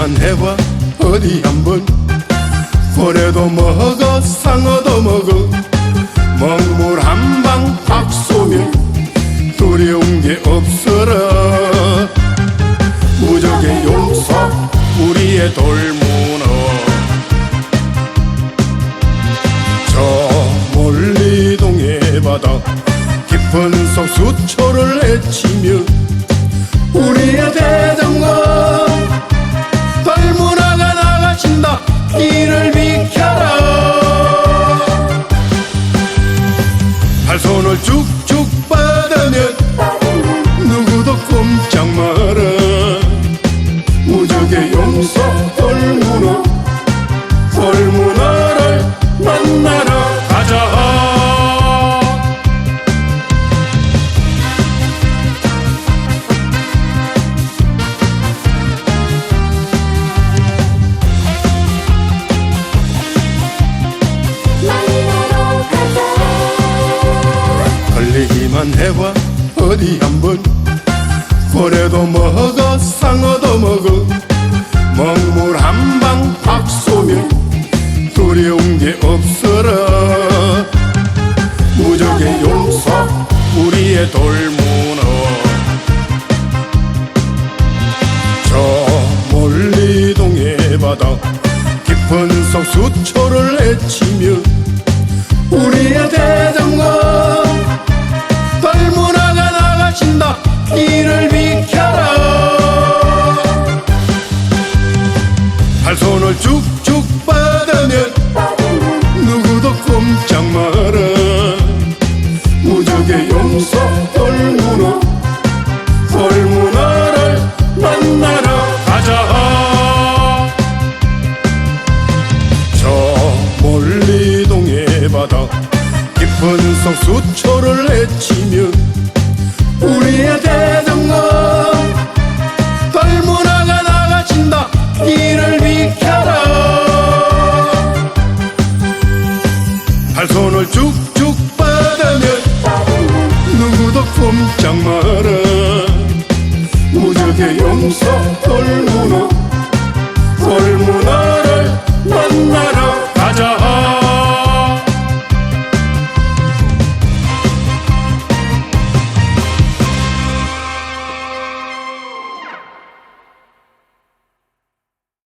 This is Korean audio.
달리기만 해봐. 어디 한번. 고래도 먹어 상어도 먹어. 먹물 한방 박소면 두려운 게 없어라. 무적의 용서 우리의 돌문어. 저 멀리 동해 바다 깊은 속 수초를 헤치며 우리의 대장군 돌문어 걸리기만 해봐. 어디 한번. 고래도 먹어 상어도 먹어. 먹물 한방 박소면 두려운 게 없어라. 무적의 용서 우리의 돌문어. 저 멀리 동해 바다 깊은 속 수초를 헤치며 우리의 대장군 돌문어 손을 쭉쭉 뻗으면 누구도 꼼짝 마라. 무적의 용서 돌문어 돌문어를 만나러 가자. 저 멀리 동해 바다 깊은 속 수초를 헤치며 우리의 대장 돌문어